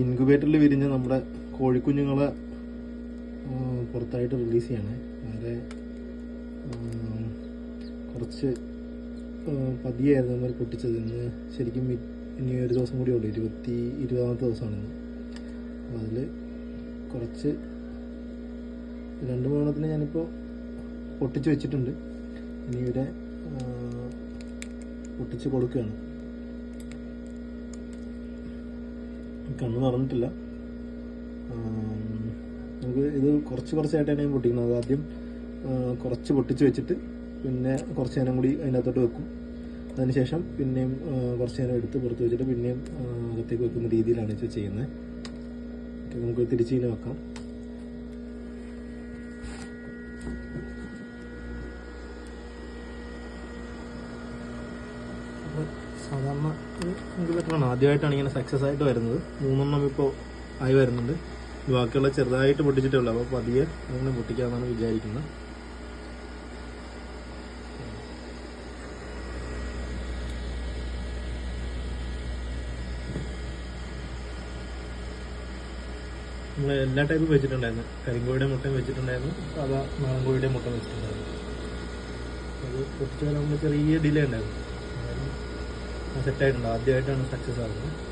ഇൻക്യുബേറ്ററിൽ വിരിഞ്ഞ നമ്മുടെ കോഴിക്കുഞ്ഞുങ്ങളെ പുറത്തായിട്ട് റിലീസ് ചെയ്യണേ. വേറെ കുറച്ച് പതിയായിരുന്നു നമ്മൾ പൊട്ടിച്ചത്. ഇന്ന് ശരിക്കും ഇനി ഒരു ദിവസം കൂടി ഉള്ളൂ. ഇരുപത്തി ഇരുപതാമത്തെ ദിവസമാണ് ഇന്ന്. അപ്പോൾ അതിൽ കുറച്ച് രണ്ട് മൂന്നെണ്ണത്തിന് ഞാനിപ്പോൾ പൊട്ടിച്ച് വെച്ചിട്ടുണ്ട്. ഇനി ഇവരെ പൊട്ടിച്ച് കൊടുക്കുകയാണ്. കണ്ണ് തുറന്നിട്ടില്ല ആം, നമുക്ക് ഇത് കുറച്ച് കുറച്ചായിട്ടാണ് ഞാൻ പൊട്ടിക്കുന്നത്. ആദ്യം കുറച്ച് പൊട്ടിച്ച് വെച്ചിട്ട് പിന്നെ കുറച്ച് നേരം കൂടി അതിനകത്തോട്ട് വെക്കും. അതിനുശേഷം പിന്നെയും കുറച്ച് നേരം എടുത്ത് പുറത്ത് വെച്ചിട്ട് പിന്നെയും അകത്തേക്ക് വെക്കുന്ന രീതിയിലാണ് ഇത് ചെയ്യുന്നത്. നമുക്ക് നമുക്ക് തിരിച്ചിങ്ങനെ വെക്കാം. അപ്പോൾ സാധാരണ നമുക്ക് പറ്റണം ആദ്യമായിട്ടാണ് ഇങ്ങനെ സക്സസ് ആയിട്ട് വരുന്നത്. മൂന്നെണ്ണം ഇപ്പോൾ ആയി വരുന്നുണ്ട്. ബാക്കിയുള്ള ചെറുതായിട്ട് പൊട്ടിച്ചിട്ടേ ഉള്ളൂ. അപ്പോൾ പതിയെ അങ്ങനെ പൊട്ടിക്കാമെന്നാണ് വിചാരിക്കുന്നത്. നമ്മൾ എല്ലാ ടൈപ്പും വെച്ചിട്ടുണ്ടായിരുന്നു. കരിങ്കോഴിയുടെ മുട്ടയും വെച്ചിട്ടുണ്ടായിരുന്നു. സാധാ നാടൻ കോഴിയുടെ മുട്ട വെച്ചിട്ടുണ്ടായിരുന്നു. അത് പൊട്ടിച്ച് നമ്മൾ ചെറിയ ഡിലേ ഉണ്ടായിരുന്നു. സെറ്റായിട്ടുണ്ട് ആദ്യമായിട്ടാണ് സക്സസ് ആകുന്നത്